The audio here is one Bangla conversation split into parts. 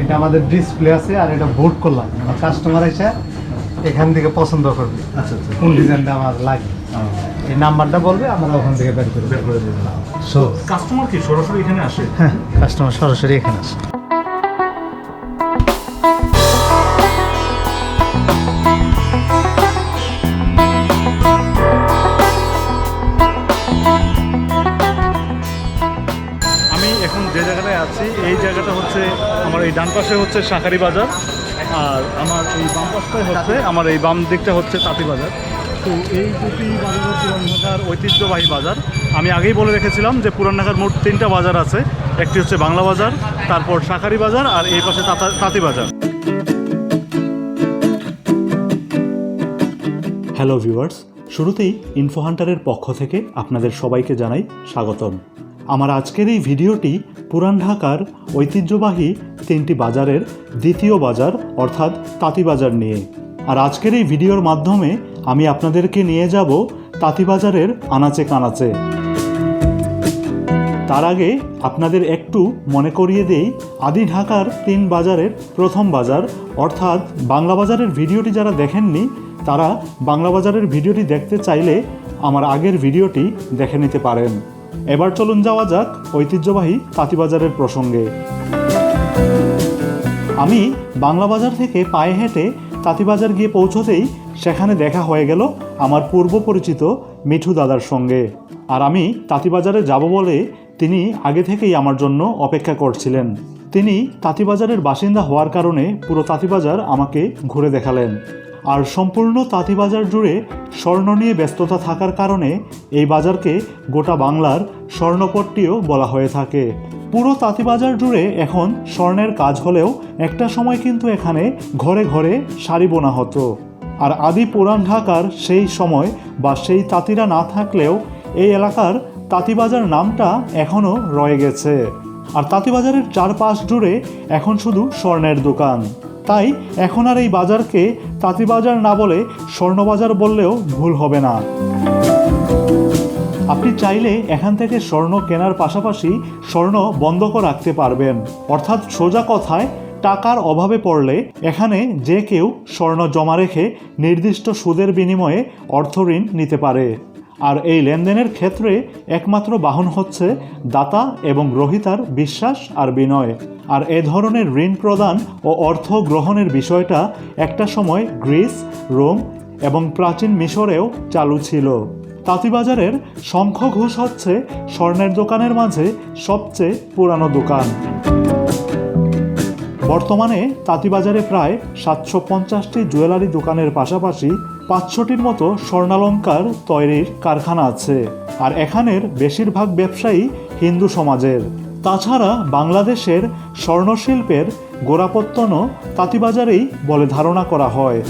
এটা আমাদের ডিসপ্লে আছে আর এটা ভোট করলাম। আমার কাস্টমার এসে এখান থেকে পছন্দ করবে। আচ্ছা আচ্ছা। কোন ডিজাইনটা আমার লাগে। এই নাম্বারটা বলবে আমরা ওখান থেকে বের করে বের করে দেবেন সো কাস্টমার কি সরাসরি এখানে আসে? হ্যাঁ কাস্টমার সরাসরি এখানে আসে। আমি এখন যে জায়গাটায় আছি এই জায়গাটা হচ্ছে এই ডান পাশে হচ্ছে শাঁখারি বাজার, আর আমার এই বাম পাশটাই হচ্ছে, আমার এই বাম দিকটা হচ্ছে তাঁতি বাজার। তো এই দুটি বাজার হচ্ছে পুরান ঐতিহ্যবাহী বাজার। আমি আগেই বলে রেখেছিলাম যে পুরান ঢাকার মোট তিনটা বাজার আছে, একটি হচ্ছে বাংলা বাজার, তারপর শাকারি বাজার, আর এই পাশে তাঁতি বাজার। হ্যালো ভিউয়ার্স শুরুতেই ইনফো হান্টারের পক্ষ থেকে আপনাদের সবাইকে জানাই স্বাগতম। আমার আজকের এই ভিডিওটি পুরান ঢাকার ঐতিহ্যবাহী তিনটি বাজারের দ্বিতীয় বাজার, অর্থাৎ তাঁতিবাজার নিয়ে। আর আজকের এই ভিডিওর মাধ্যমে আমি আপনাদেরকে নিয়ে যাব তাঁতিবাজারের আনাচে কানাচে। তার আগে আপনাদের একটু মনে করিয়ে দেই, আদি ঢাকার তিন বাজারের প্রথম বাজার, অর্থাৎ বাংলা বাজারের ভিডিওটি যারা দেখেননি, তারা বাংলা বাজারের ভিডিওটি দেখতে চাইলে আমার আগের ভিডিওটি দেখে নিতে পারেন। এবার চলুন যাওয়া যাক ঐতিহ্যবাহী তাঁতিবাজারের প্রসঙ্গে। আমি বাংলা বাজার থেকে পায়ে হেঁটে তাঁতিবাজার গিয়ে পৌঁছতেই সেখানে দেখা হয়ে গেল আমার পূর্ব পরিচিত মিঠু দাদার সঙ্গে। আর আমি তাঁতিবাজারে যাব বলে তিনি আগে থেকেই আমার জন্য অপেক্ষা করছিলেন। তিনি তাঁতিবাজারের বাসিন্দা হওয়ার কারণে পুরো তাঁতিবাজার আমাকে ঘুরে দেখালেন। আর সম্পূর্ণ তাঁতিবাজার জুড়ে স্বর্ণ নিয়ে ব্যস্ততা থাকার কারণে এই বাজারকে গোটা বাংলার স্বর্ণপট্টিও বলা হয়ে থাকে। পুরো তাঁতিবাজার জুড়ে এখন স্বর্ণের কাজ হলেও একটা সময় কিন্তু এখানে ঘরে ঘরে শাড়ি বোনা হতো। আর আদি পুরান ঢাকার সেই সময় বা সেই তাঁতিরা না থাকলেও এই এলাকার তাঁতিবাজার নামটা এখনও রয়ে গেছে। আর তাঁতিবাজারের চারপাশ জুড়ে এখন শুধু স্বর্ণের দোকান। তাই এখন আর এই বাজারকে তাঁতিবাজার না বলে স্বর্ণবাজার বললেও ভুল হবে না। আপনি চাইলে এখান থেকে স্বর্ণ কেনার পাশাপাশি স্বর্ণ বন্ধকও রাখতে পারবেন। অর্থাৎ সোজা কথায়, টাকার অভাবে পড়লে এখানে যে কেউ স্বর্ণ জমা রেখে নির্দিষ্ট সুদের বিনিময়ে অর্থ ঋণ নিতে পারে। আর এই লেনদেনের ক্ষেত্রে একমাত্র বাহন হচ্ছে দাতা এবং গ্রহিতার বিশ্বাস আর বিনয়। আর এ ধরনের ঋণ প্রদান ও অর্থ গ্রহণের বিষয়টা একটা সময় গ্রিস, রোম এবং প্রাচীন মিশরেও চালু ছিল। তাঁতিবাজারের শঙ্খ ঘোষ হচ্ছে স্বর্ণের দোকানের মাঝে সবচেয়ে পুরানো দোকান। বর্তমানে তাঁতিবাজারে প্রায় সাতশো পঞ্চাশটি জুয়েলারি দোকানের পাশাপাশি পাঁচশোটির মতো স্বর্ণালঙ্কার তৈরির কারখানা আছে। আর এখানের বেশিরভাগ ব্যবসায়ী হিন্দু সমাজের। তাছাড়া বাংলাদেশের স্বর্ণশিল্পের গোড়াপত্তনও তাঁতিবাজারেই বলে ধারণা করা হয়।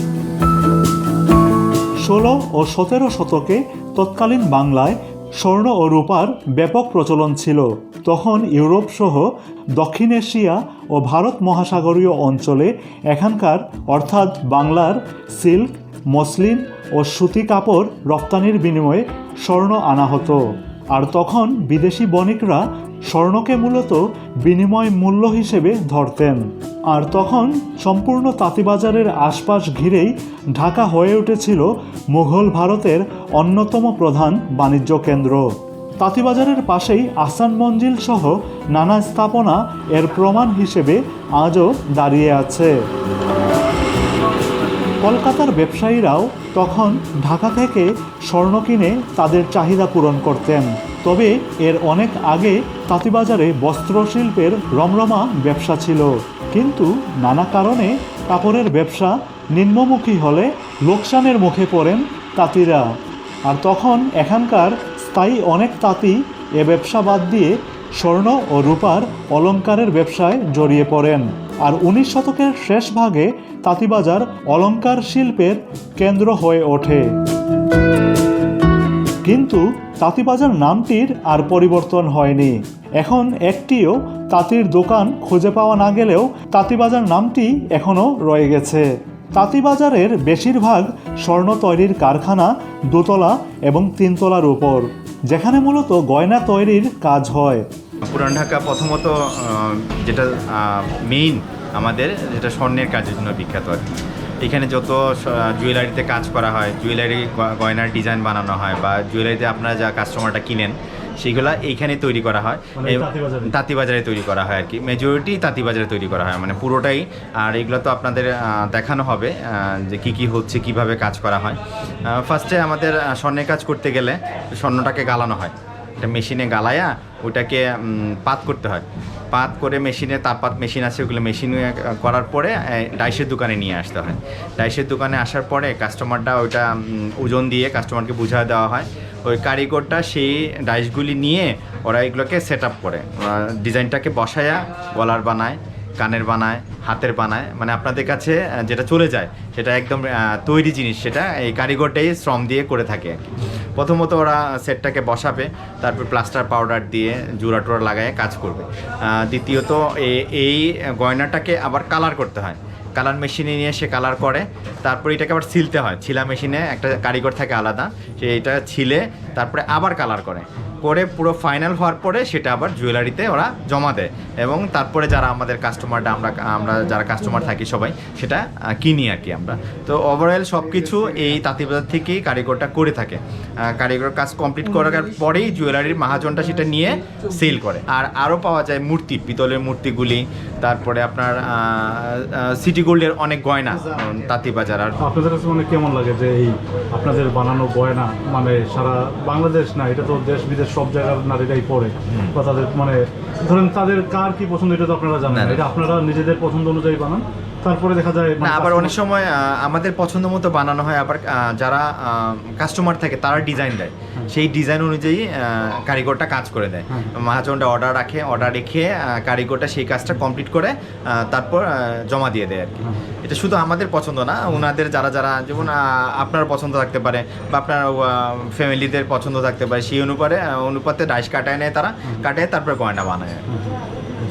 ষোলো ও সতেরো শতকে তৎকালীন বাংলায় স্বর্ণ ও রূপার ব্যাপক প্রচলন ছিল। তখন ইউরোপ সহ দক্ষিণ এশিয়া ও ভারত মহাসাগরীয় অঞ্চলে এখানকার, অর্থাৎ বাংলার, সিল্ক, মসলিন ও সুতি কাপড় রপ্তানির বিনিময়ে স্বর্ণ আনা হতো। আর তখন বিদেশি বণিকরা স্বর্ণকে মূলত বিনিময় মূল্য হিসেবে ধরতেন। আর তখন সম্পূর্ণ তাঁতিবাজারের আশপাশ ঘিরেই ঢাকা হয়ে উঠেছিল মুঘল ভারতের অন্যতম প্রধান বাণিজ্য কেন্দ্র। তাঁতিবাজারের পাশেই আসান মঞ্জিল সহ নানা স্থাপনা এর প্রমাণ হিসেবে আজও দাঁড়িয়ে আছে। কলকাতার ব্যবসায়ীরাও তখন ঢাকা থেকে স্বর্ণ কিনে তাদের চাহিদা পূরণ করতেন। তবে এর অনেক আগে তাঁতিবাজারে বস্ত্রশিল্পের রমরমা ব্যবসা ছিল। কিন্তু নানা কারণে কাপড়ের ব্যবসা নিম্নমুখী হলে লোকসানের মুখে পড়েন তাঁতিরা। আর তখন এখানকার স্থায়ী অনেক তাঁতি এ ব্যবসা বাদ দিয়ে স্বর্ণ ও রূপার অলংকারের ব্যবসায় জড়িয়ে পড়েন। আর উনিশ শতকের শেষ ভাগে তাঁতিবাজার অলঙ্কার শিল্পের কেন্দ্র হয়ে ওঠে। কিন্তু তাঁতিবাজার নামটির আর পরিবর্তন হয়নি। এখন একটিও তাঁতির দোকান খুঁজে পাওয়া না গেলেও তাঁতিবাজার নামটি এখনও রয়ে গেছে। তাঁতিবাজারের বেশিরভাগ স্বর্ণ তৈরির কারখানা দোতলা এবং তিনতলার উপর, যেখানে মূলত গয়না তৈরির কাজ হয়। পুরান ঢাকা প্রথমত যেটা মেইন আমাদের, যেটা স্বর্ণের কাজের জন্য বিখ্যাত আর কি। এখানে যত জুয়েলারিতে কাজ করা হয় জুয়েলারি গয়নার ডিজাইন বানানো হয় বা জুয়েলারিতে আপনারা যা কাস্টমারটা কিনেন সেগুলা এইখানে তৈরি করা হয়। মানে তাঁতিবাজারে? তৈরি করা হয় আর কি। মেজরিটি তাঁতিবাজারে তৈরি করা হয় মানে পুরোটাই। আর এগুলো তো আপনাদের দেখানো হবে যে কি কি হচ্ছে কীভাবে কাজ করা হয়। ফার্স্টে আমাদের স্বর্ণের কাজ করতে গেলে স্বর্ণটাকে গালানো হয়। এটা মেশিনে গালায়া ওটাকে পাত করতে হয়। পাত করে মেশিনে তাপপাত মেশিন আছে, ওগুলো মেশিনে করার পরে ডাইসের দোকানে নিয়ে আসতে হয়। ডাইসের দোকানে আসার পরে কাস্টমারটা ওইটা ওজন দিয়ে কাস্টমারকে বুঝা দেওয়া হয়। ওই কারিগরটা সেই ডাইসগুলি নিয়ে ওরা এগুলোকে সেট আপ করে ডিজাইনটাকে বসায়া গলার বানায়, কানের বানায়, হাতের বানায়। মানে আপনাদের কাছে যেটা চলে যায়, সেটা একদম তৈরি জিনিস, সেটা এই কারিগরটাই শ্রম দিয়ে করে থাকে আর কি। প্রথমত ওরা সেটটাকে বসাবে, তারপর প্লাস্টার পাউডার দিয়ে জোড়া টোড়া লাগায় কাজ করবে। দ্বিতীয়ত এই গয়নাটাকে আবার কালার করতে হয়। কালার মেশিনে নিয়ে সে কালার করে। তারপর এটাকে আবার ছিলতে হয়। ছিলা মেশিনে একটা কারিগর থাকে আলাদা, সে এটা ছিলে, তারপরে আবার কালার করে। করে পুরো ফাইনাল হওয়ার পরে সেটা আবার জুয়েলারিতে ওরা জমা দেয়। এবং তারপরে যারা আমাদের কাস্টমারটা আমরা আমরা যারা কাস্টমার থাকি সবাই, সেটা কিনি আর কি আমরা। তো ওভারঅল সব কিছু এই তাঁতিবাজার থেকেই কারিগরটা করে থাকে। কারিগর কাজ কমপ্লিট করার পরেই জুয়েলারির মহাজনটা সেটা নিয়ে সেল করে। আর আরও পাওয়া যায় মূর্তি, পিতলের মূর্তিগুলি, তারপরে আপনার সিটি গোল্ডের অনেক গয়না তাঁতি বাজার আর আপনাদের কাছে মানে কেমন লাগে যে এই আপনাদের বানানো গয়না? মানে সারা বাংলাদেশ না এটা তো দেশ বিদেশ সব জায়গার নারীরাই পরে। বা তাদের মানে ধরেন তাদের কার কি পছন্দ এটা তো আপনারা জানেন। এটা আপনারা নিজেদের পছন্দ অনুযায়ী বানান? তারপরে দেখা যায় মানে না আবার অনেক সময় আমাদের পছন্দ মতো বানানো হয় আবার যারা কাস্টমার থাকে তারা ডিজাইন দেয়। সেই ডিজাইন অনুযায়ী কারিগরটা কাজ করে দেয়। হ্যাঁ। মহাজনটা অর্ডার রাখে অর্ডার রেখে কারিগরটা সেই কাজটা কমপ্লিট করে তারপর জমা দিয়ে দেয় আর কি। হ্যাঁ। এটা শুধু আমাদের পছন্দ না ওনাদের যারা যারা যেমন আপনার পছন্দ থাকতে পারে বা আপনার ফ্যামিলিদের পছন্দ থাকতে পারে সেই অনুপাতে অনুপাতে ডাইস কাটায় নেয় তারা কাটায় তারপরে গয়না বানায়।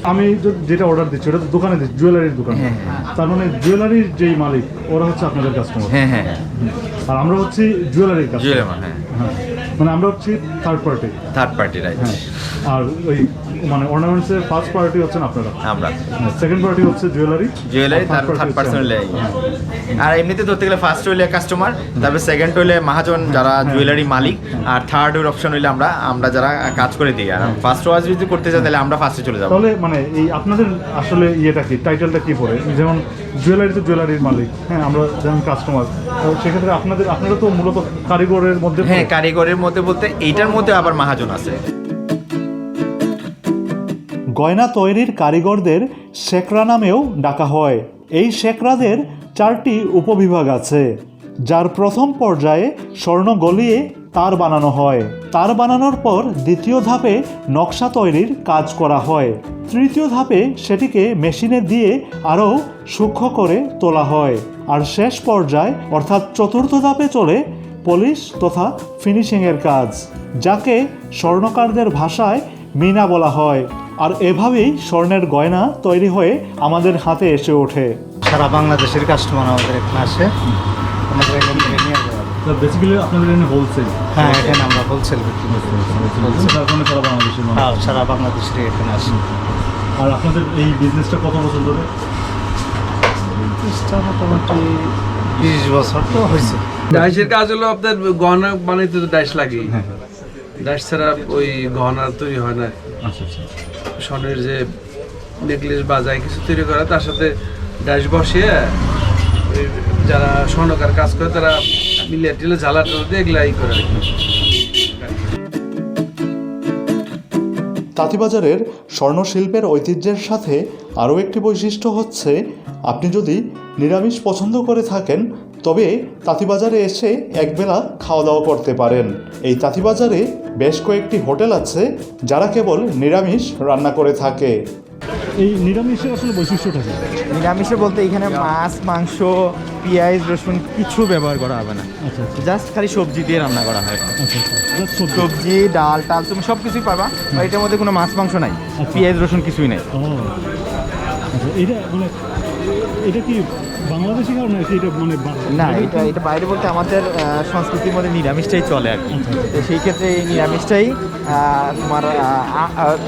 আমি যেটা অর্ডার দিচ্ছি ওটা তো দোকানে দিচ্ছি জুয়েলারির দোকান। হ্যাঁ, তার মানে জুয়েলারির যেই মালিক ওরা হচ্ছে আপনাদের কাস্টমার হ্যাঁ হ্যাঁ। হ্যাঁ আর আমরা হচ্ছি জুয়েলারির কাস্টমার জুয়েলার হ্যাঁ হ্যাঁ। মানে আমরা হচ্ছি third party third party right হ্যাঁ। আর ওই মানে অর্নামেন্টসের ফার্স্ট পার্টি হচ্ছেন আপনারা। আমরা। সেকেন্ড পার্টি হচ্ছে জুয়েলারি জুয়েলারি তার থার্ড পার্সন আর এমনিতে ধরতে গেলে ফার্স্ট হইলে কাস্টমার তারপরে সেকেন্ড হইলে মহাজন যারা জুয়েলারি মালিক আর থার্ড হইল অপশন হইলে আমরা আমরা যারা কাজ করে দিই। আর ফার্স্ট ওয়াজ যদি করতে চাই তাহলে আমরা ফার্স্টে চলে যাব। তাহলে মানে এই আপনাদের আসলে ইয়েটা কি? টাইটেলটা কি পড়ে? যেমন জুয়েলারি তো জুয়েলারির মালিক। হ্যাঁ আমরা যেমন কাস্টমার সেক্ষেত্রে আপনাদের আপনারা তো মূলত কারিগরের মধ্যে হ্যাঁ কারিগরের মধ্যে বলতে এইটার মধ্যে আবার মহাজন আছে। গয়না তৈরির কারিগরদের শেকরা নামেও ডাকা হয়। এই শেকরাদের চারটি উপবিভাগ আছে, যার প্রথম পর্যায়ে স্বর্ণ গলিয়ে তার বানানো হয়। তার বানানোর পর দ্বিতীয় ধাপে নকশা তৈরির কাজ করা হয়। তৃতীয় ধাপে সেটিকে মেশিনে দিয়ে আরও সূক্ষ্ম করে তোলা হয়। আর শেষ পর্যায়, অর্থাৎ চতুর্থ ধাপে চলে পলিশ তথা ফিনিশিংয়ের কাজ, যাকে স্বর্ণকারদের ভাষায় মিনা বলা হয়। আর এভাবেই স্বর্ণের গয়না তৈরি হয়ে আমাদের হাতে এসে ওঠে। সারা বাংলাদেশের কাস্টমার আমাদের এখানে আসে। আমাদের এখান থেকে নিয়ে যাওয়া বেসিক্যালি আপনাদের এখানে হোলসেল হ্যাঁ এখানে আমরা হোলসেল বিক্রি করি তার কারণে সারা বাংলাদেশের। হ্যাঁ সারা বাংলাদেশের এখানে আসে। আর আপনাদের এই বিজনেসটা কত বছর ধরে? জিনিসটা মোটামুটি বিশ বছর তো হয়েছে। ডাইসের কাজ হলো আপনার গহনা বানাইতে তো ডাইস লাগে হ্যাঁ। ডাইস ছাড়া ওই গহনা তৈরি হয় না। আচ্ছা আচ্ছা। স্বর্ণের যে নেকলেস বা যাই কিছু তৈরি করা, তার সাথে ডাইস বসিয়ে যারা স্বর্ণকার কাজ করে, তারা মিলিয়ে টিলে ঝালা টালা দিয়ে এগুলা ই করে। তাঁতিবাজারের স্বর্ণশিল্পের ঐতিহ্যের সাথে আরও একটি বৈশিষ্ট্য হচ্ছে, আপনি যদি নিরামিষ পছন্দ করে থাকেন, তবে তাঁতিবাজারে এসে একবেলা খাওয়া দাওয়া করতে পারেন এই তাঁতিবাজারে বেশ কয়েকটি হোটেল আছে যারা কেবল নিরামিষ রান্না করে থাকে। এই নিরামিষের আসলে বৈশিষ্ট্যটা কি? নিরামিষে বলতে এখানে মাছ মাংস পেঁয়াজ রসুন কিছু ব্যবহার করা হবে না। আচ্ছা আচ্ছা। জাস্ট খালি সবজি দিয়ে রান্না করা হয়। আচ্ছা আচ্ছা। সবজি। ডাল টাল তুমি সব কিছুই পাবা আর এটার মধ্যে কোনো মাছ মাংস নাই। আচ্ছা। পেঁয়াজ রসুন কিছুই নাই। আচ্ছা এটা মানে এটা কি বাংলাদেশি কারণ নাকি এটা মানে না এটা এটা বাইরে বলতে আমাদের সংস্কৃতির মধ্যে নিরামিষটাই চলে আর কি। তো সেই ক্ষেত্রে এই নিরামিষটাই তোমার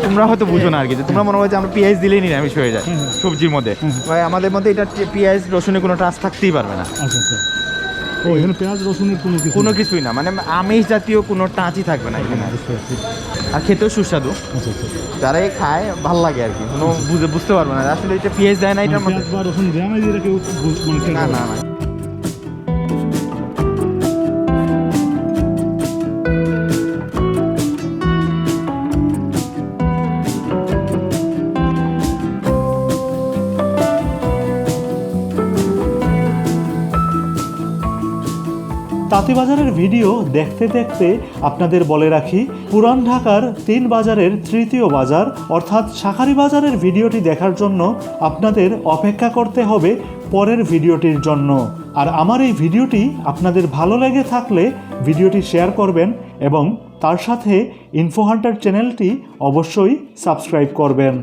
তোমরা হয়তো বুঝো না আর কি। তোমরা মনে হয় যে আমরা পেঁয়াজ দিলেই নিরামিষ হয়ে যায় সবজির মধ্যে। আমাদের মধ্যে এটা পেঁয়াজ রসুনের কোনো টাচ থাকতেই পারবে না। আচ্ছা আচ্ছা। ও এখানে পেঁয়াজ রসুনের কোনো কিছু কোনো কিছুই না মানে আমিষ জাতীয় কোনো টাঁচি থাকবে না এখানে। বুঝতে পারছি। আর খেতেও সুস্বাদু। আচ্ছা আচ্ছা। যারাই খায় ভালো লাগে আর কি। কোনো বুঝে বুঝতে পারবে না। আসলে এটা পেঁয়াজ দেয় না রসুন এটা কেউ বুঝ- মানে না না না। তাঁতিবাজারের ভিডিও দেখতে দেখতে আপনাদের বলে রাখি, পুরান ঢাকার তিন বাজারের তৃতীয় বাজার, অর্থাৎ শাখারি বাজারের ভিডিওটি দেখার জন্য আপনাদের অপেক্ষা করতে হবে পরের ভিডিওটির জন্য। আর আমার এই ভিডিওটি আপনাদের ভালো লেগে থাকলে ভিডিওটি শেয়ার করবেন এবং তার সাথে ইনফো হান্টার চ্যানেলটি অবশ্যই সাবস্ক্রাইব করবেন।